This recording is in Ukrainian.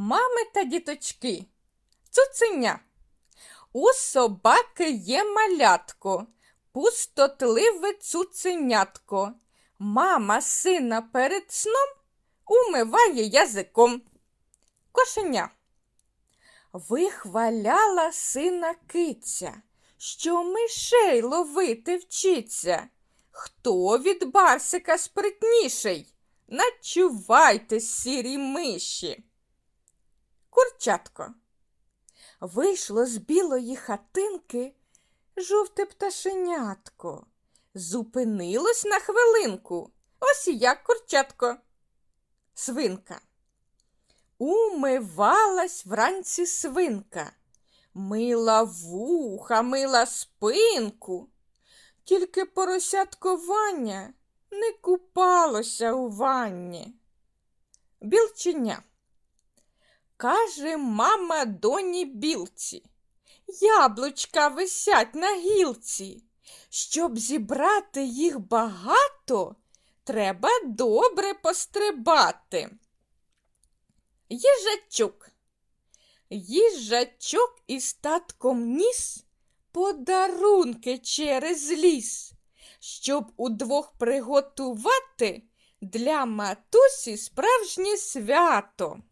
Мами та діточки, цуценя. У собаки є малятко, пустотливе цуценятко. Мама сина перед сном умиває язиком. Кошеня. Вихваляла сина киця, що мишей ловити вчиться. Хто від барсика спритніший? Начувайте, сірі миші. Курчатко. Вийшло з білої хатинки жовте пташенятко. Зупинилось на хвилинку. Ось і як курчатко. Свинка. Умивалась вранці свинка. Мила вуха, мила спинку. Тільки поросятко Ваня не купалося у ванні. Білченя. Каже мама доні білці. Яблучка висять на гілці. Щоб зібрати їх багато, треба добре пострибати. Їжачок. Їжачок із татком ніс подарунки через ліс, щоб удвох приготувати для матусі справжнє свято.